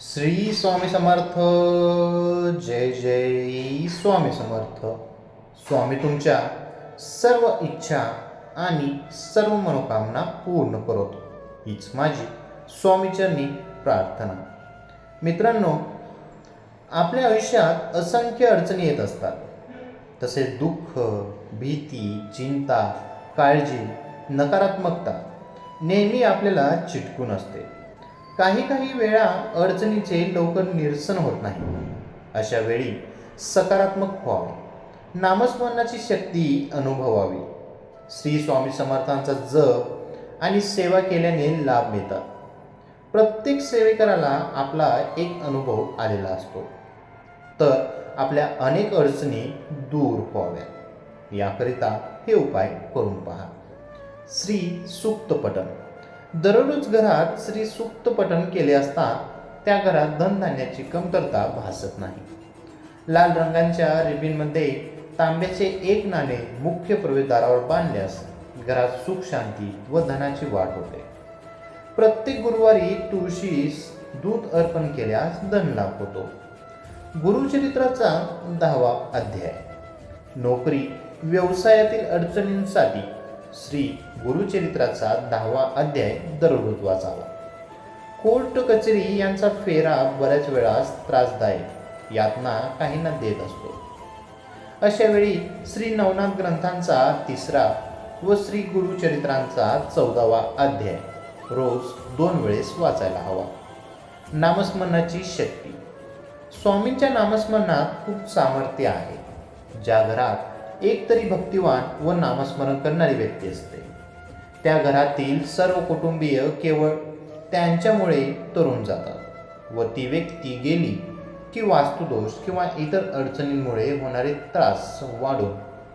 श्री स्वामी समर्थ. जय जय स्वामी समर्थ. स्वामी तुमच्या सर्व इच्छा आणि सर्व मनोकामना पूर्ण करतो. हीच माझी स्वामीचरणी प्रार्थना. मित्रांनो आपल्या आयुष्यात असंख्य अडचणी येत असतात. तसेच दुःख भीती चिंता काळजी नकारात्मकता नेहमी आपल्याला चिटकून असते. काही काही वेळा अडचणीचे लवकर निरसन होत नाही. अशा वेळी सकारात्मक व्हावे. नामस्मरणाची शक्ती अनुभवावी. श्री स्वामी समर्थांचा जप आणि सेवा केल्याने लाभ मिळतात. प्रत्येक सेवेकराला आपला एक अनुभव आलेला असतो. तर आपल्या अनेक अडचणी दूर व्हाव्या याकरिता हे उपाय करून पहा. श्री सूक्त पठण. दररोज घरात श्री सूक्त पठण केले असता त्या घरात धनधान्याची कमतरता भासत नाही. लाल रंगांच्या रिबिनमध्ये तांब्याचे एक नाणे मुख्य प्रवेशद्वारावर बांधल्यास घरात सुख शांती व धनाची वाढ होते. प्रत्येक गुरुवारी तुळशीस दूध अर्पण केल्यास धन लाभ होतो. गुरुचरित्राचा दहावा अध्याय. नोकरी व्यवसायातील अडचणींसाठी श्री गुरुचरित्राचा दहावा अध्याय दररोज वाचावा. कोर्ट कचेरी यांचा फेरा बऱ्याच वेळा त्रासदायक यातना काहींना देत असतो. अशा वेळी श्री नवनाथ ग्रंथांचा तिसरा व श्री गुरुचरित्रांचा चौदावा अध्याय रोज दोन वेळेस वाचायला हवा. नामस्मरणाची शक्ती. स्वामींच्या नामस्मरणात खूप सामर्थ्य आहे. ज्या घरात एक तरी भक्तिवान व नामस्मरण करणारी व्यक्ती असते. त्या घरातील सर्व कुटुंबीय केवळ त्यांच्यामुळे तरुण जातात व ती व्यक्ती गेली की वास्तुदोष किंवा इतर अडचणींमुळे होणारे त्रास वाढून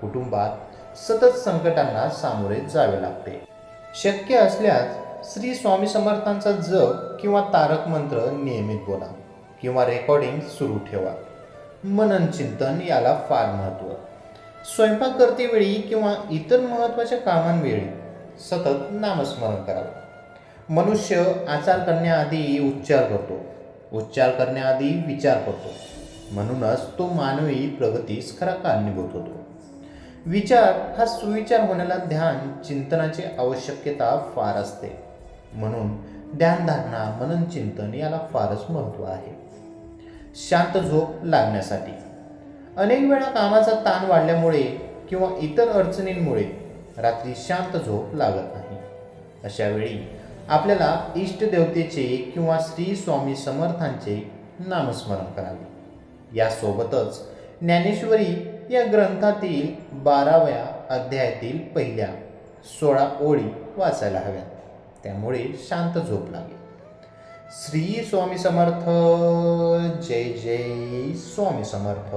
कुटुंबात सतत संकटांना सामोरे जावे लागते. शक्य असल्यास श्री स्वामी समर्थांचा जप किंवा तारक मंत्र नियमित बोला किंवा रेकॉर्डिंग सुरू ठेवा. मनन चिंतन याला फार महत्त्व. स्वयंपाक करतेवेळी किंवा इतर महत्त्वाच्या कामांवेळी सतत नामस्मरण करावं. मनुष्य आचार करण्याआधी उच्चार करतो. उच्चार करण्याआधी विचार करतो. म्हणूनच तो मानवी प्रगतीस खरा कारणीभूत होतो विचार हा सुविचार होण्याला ध्यान चिंतनाची आवश्यकता फार असते. म्हणून ध्यानधारणा मनन चिंतन याला फारच महत्त्व आहे. शांत झोप लागण्यासाठी. अनेक वेळा कामाचा ताण वाढल्यामुळे किंवा इतर अडचणींमुळे रात्री शांत झोप लागत नाही. अशा वेळी आपल्याला इष्टदेवतेचे किंवा श्री स्वामी समर्थांचे नामस्मरण करावे. यासोबतच ज्ञानेश्वरी या ग्रंथातील बाराव्या अध्यायातील पहिल्या सोळा ओळी वाचायला हव्यात. त्यामुळे शांत झोप लागेल. श्री स्वामी समर्थ जय जय स्वामी समर्थ.